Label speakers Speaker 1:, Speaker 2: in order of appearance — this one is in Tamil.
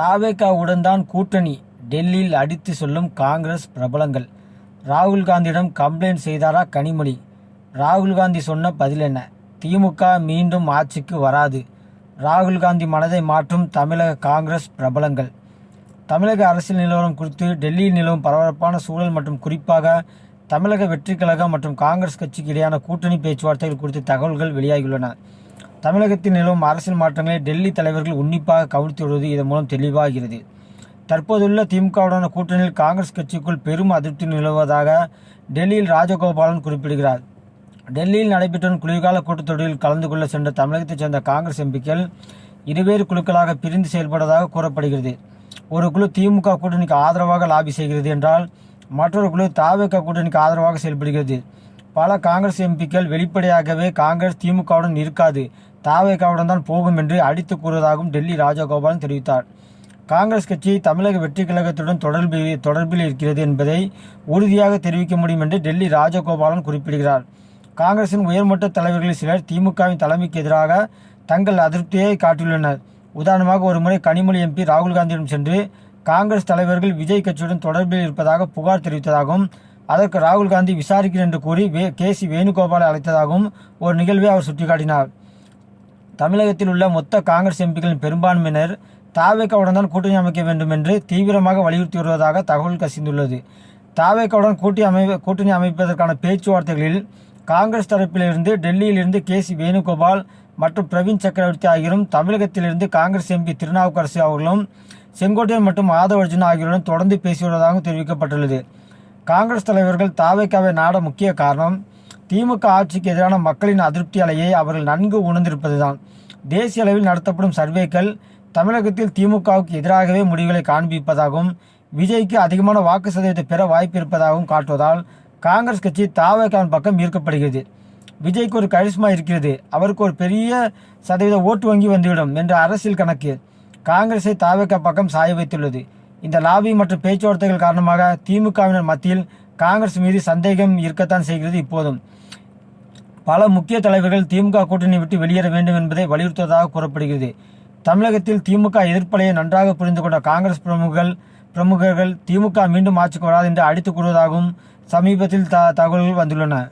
Speaker 1: தாவேகாவுடன் தான் கூட்டணி டெல்லியில் அடித்து சொல்லும் காங்கிரஸ் பிரபலங்கள். ராகுல் காந்தியிடம் கம்ப்ளைண்ட் செய்தாரா கனிமொழி? ராகுல் காந்தி சொன்ன பதில் என்ன? திமுக மீண்டும் ஆட்சிக்கு வராது. ராகுல் காந்தி மனதை மாற்றும் தமிழக காங்கிரஸ் பிரபலங்கள். தமிழக அரசியல் நிலவரம் குறித்து டெல்லியில் நிலவும் பரபரப்பான சூழல் மற்றும் குறிப்பாக தமிழக வெற்றி கழகம் மற்றும் காங்கிரஸ் கட்சிக்கு இடையான கூட்டணி பேச்சுவார்த்தைகள் குறித்து தகவல்கள் வெளியாகியுள்ளன. தமிழகத்தில் நிலவும் அரசியல் மாற்றங்களை டெல்லி தலைவர்கள் உன்னிப்பாக கவனித்து வருவது இதன் மூலம் தெளிவாகிறது. தற்போதுள்ள திமுகவுடனான கூட்டணியில் காங்கிரஸ் கட்சிக்குள் பெரும் அதிருப்தி நிலவுவதாக டெல்லியில் ராஜகோபாலன் குறிப்பிடுகிறார். டெல்லியில் நடைபெற்ற குளிர்கால கூட்டத்தொடரில் கலந்து கொள்ள சென்ற தமிழகத்தைச் சேர்ந்த காங்கிரஸ் எம்பிக்கள் இருவேறு குழுக்களாக பிரிந்து செயல்படுவதாக கூறப்படுகிறது. ஒரு குழு திமுக கூட்டணிக்கு ஆதரவாக லாபி செய்கிறது என்றால் மற்றொரு குழு தாவேக கூட்டணிக்கு ஆதரவாக செயல்படுகிறது. பல காங்கிரஸ் எம்பிக்கள் வெளிப்படையாகவே காங்கிரஸ் திமுகவுடன் இருக்காது. தாவேகாவுடன் தான் போகும் என்று அடித்து கூறுவதாகவும் டெல்லி ராஜகோபாலன் தெரிவித்தார். காங்கிரஸ் கட்சி தமிழக வெற்றி கழகத்துடன் தொடர்பில் தொடர்பில் இருக்கிறது என்பதை உறுதியாக தெரிவிக்க முடியும் என்று டெல்லி ராஜகோபாலன் குறிப்பிடுகிறார். காங்கிரசின் உயர்மட்ட தலைவர்களில் சிலர் திமுகவின் தலைமைக்கு எதிராக தங்கள் அதிருப்தியை காட்டியுள்ளனர். உதாரணமாக ஒருமுறை கனிமொழி எம்பி ராகுல் காந்தியிடம் சென்று காங்கிரஸ் தலைவர்கள் விஜய் கட்சியுடன் தொடர்பில் இருப்பதாக புகார் தெரிவித்ததாகவும் அதற்கு ராகுல் காந்தி விசாரிக்கிறேன் என்று கூறி வே கே. சி. வேணுகோபாலை அழைத்ததாகவும் ஒரு நிகழ்வை அவர் சுட்டிக்காட்டினார். தமிழகத்தில் உள்ள மொத்த காங்கிரஸ் எம்பிக்களின் பெரும்பான்மையினர் தாவேக்காவுடன் தான் கூட்டணி அமைக்க வேண்டும் என்று தீவிரமாக வலியுறுத்தி வருவதாக தகவல் கசிந்துள்ளது. தாவேக்காவுடன் கூட்டணி அமை கூட்டணி அமைப்பதற்கான பேச்சுவார்த்தைகளில் காங்கிரஸ் தரப்பிலிருந்து டெல்லியிலிருந்து கே சி வேணுகோபால் மற்றும் பிரவீன் சக்கரவர்த்தி ஆகியோரும் தமிழகத்திலிருந்து காங்கிரஸ் எம்பி திருநாவுக்கரசு அவர்களும் செங்கோட்டையன் மற்றும் ஆதவ ஆகியோருடன் தொடர்ந்து பேசி வருவதாகவும் தெரிவிக்கப்பட்டுள்ளது. காங்கிரஸ் தலைவர்கள் தாவேக்காவை நாட முக்கிய காரணம் திமுக ஆட்சிக்கு எதிரான மக்களின் அதிருப்தி அலையை அவர்கள் நன்கு உணர்ந்திருப்பதுதான். தேசிய அளவில் நடத்தப்படும் சர்வேக்கள் தமிழகத்தில் திமுகவுக்கு எதிராகவே முடிவுகளை காண்பிப்பதாகவும் விஜய்க்கு அதிகமான வாக்கு சதவீதத்தை பெற வாய்ப்பு இருப்பதாகவும் காட்டுவதால் காங்கிரஸ் கட்சி தாவகான் பக்கம் ஈர்க்கப்படுகிறது. விஜய்க்கு ஒரு கரிஷ்மா இருக்கிறது. அவருக்கு ஒரு பெரிய சதவீத ஓட்டு வங்கி வந்துவிடும் என்ற அரசியல் கணக்கு காங்கிரஸை தாவக பக்கம் சாய வைத்துள்ளது. இந்த லாபி மற்றும் பேச்சுவார்த்தைகள் காரணமாக திமுகவினர் மத்தியில் காங்கிரஸ் மீது சந்தேகம் இருக்கத்தான் செய்கிறது இப்போதும். பல முக்கிய தலைவர்கள் திமுக கூட்டணி விட்டு வெளியேற வேண்டும் என்பதை வலியுறுத்துவதாக கூறப்படுகிறது. தமிழகத்தில் திமுக எதிர்ப்பலையை நன்றாக புரிந்து கொண்ட காங்கிரஸ் பிரமுகர்கள் பிரமுகர்கள் திமுக மீண்டும் ஆட்சிக்கு வராது என்று அடித்துக் கூறுவதாகவும் சமீபத்தில் த தகவல்கள் வந்துள்ளன.